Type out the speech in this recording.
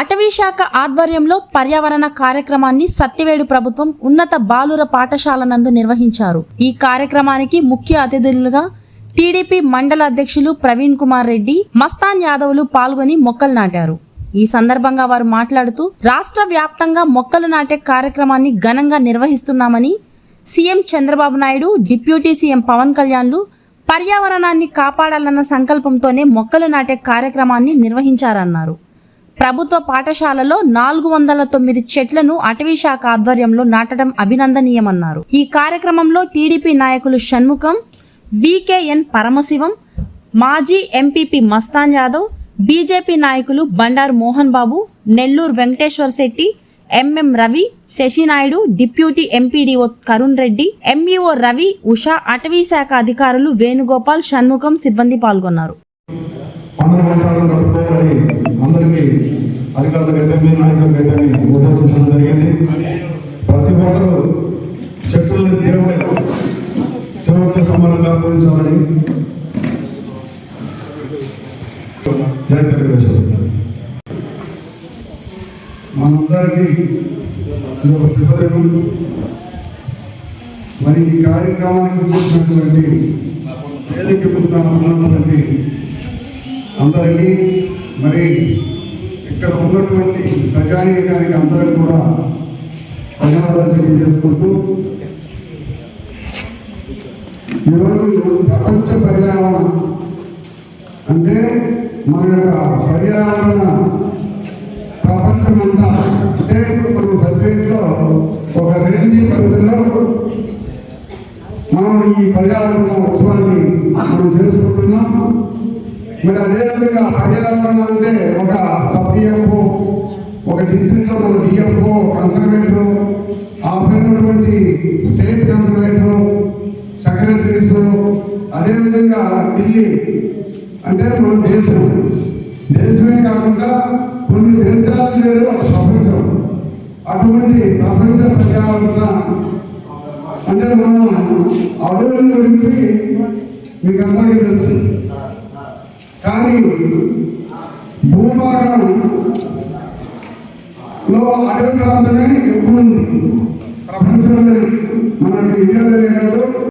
అటవీ శాఖ ఆధ్వర్యంలో పర్యావరణ కార్యక్రమాన్ని సత్యవేడు ప్రభుత్వం ఉన్నత బాలుర పాఠశాల నందు నిర్వహించారు. ఈ కార్యక్రమానికి ముఖ్య అతిథులుగా టీడీపీ మండల అధ్యక్షులు ప్రవీణ్ కుమార్ రెడ్డి మస్తాన్ యాదవ్లు పాల్గొని మొక్కలు నాటారు. ఈ సందర్భంగా వారు మాట్లాడుతూ రాష్ట్ర వ్యాప్తంగా మొక్కలు నాటే కార్యక్రమాన్ని ఘనంగా నిర్వహిస్తున్నామని CM Chandrababu Naidu deputy CM Pawan కళ్యాణ్లు పర్యావరణాన్ని కాపాడాలన్న సంకల్పంతోనే మొక్కలు నాటే కార్యక్రమాన్ని నిర్వహించారన్నారు. ప్రభుత్వ పాఠశాలలో నాలుగు వందల తొమ్మిది చెట్లను అటవీ శాఖ ఆధ్వర్యంలో నాటడం అభినందనీయమన్నారు. ఈ కార్యక్రమంలో టీడీపీ నాయకులు షణ్ముఖం వికేఎన్ పరమశివం మాజీ ఎంపీపీ మస్తాన్ యాదవ్ బీజేపీ నాయకులు Bandaru Mohan Babu Nellore Venkateswara Shetty MM Ravi Sasinaidu deputy MPDO Karun Reddy MEO Ravi Usha అటవీ శాఖ అధికారులు వేణుగోపాల్ షణ్ముఖం సిబ్బంది పాల్గొన్నారు. అందరూ మాట్లాడడం తప్పుకోవాలని అందరికీ అధికారులకు అయితే నాయకులకు అయితే ఉద్దేశించడం జరిగింది. ప్రతి ఒక్కరూ చెట్టుల్ని దేవుడు దేవుడితో సమానంగా పూజించాలని జై తెలుగుదేశం మనందరికీ ఇది ఒక శుభదినం. మరి ఈ కార్యక్రమానికి వచ్చినటువంటి వేదిక మీద ఉన్నటువంటి అందరికీ మరి ఇక్కడ ఉన్నటువంటి ప్రజానీకానికి అందరం కూడా ధన్యవాదాలు తెలియజేసుకుంటూ ఈరోజు ప్రపంచ పర్యావరణ అంటే మన యొక్క పర్యావరణ ప్రపంచమంతా అంటే ఇప్పుడు మన సబ్జెక్ట్లో ఒక రేంజ్ పరిధిలో మనం ఈ పర్యావరణ ఉత్సవాన్ని మనం చేసుకుంటున్నాం. మరి అదేవిధంగా పర్యావరణం అంటే ఒక సబ్ డిఎఫ్ఓ ఒక డిస్ట్రిక్ట్లో మన డిఎఫ్ఓ కన్సర్వేటర్ ఆ పైనటువంటి స్టేట్ కన్సర్వేటర్ సెక్రటరీస్ అదేవిధంగా ఢిల్లీ. అంటే మన దేశం. దేశమే కాకుండా కొన్ని దేశాలు లేరు ఒక ప్రపంచం. అటువంటి ప్రపంచ పర్యావరణ. అంటే మనం అడవుల గురించి మీకు అందరికీ తెలుసు. కానీ భూభాగంలో అడవి ప్రాంతమే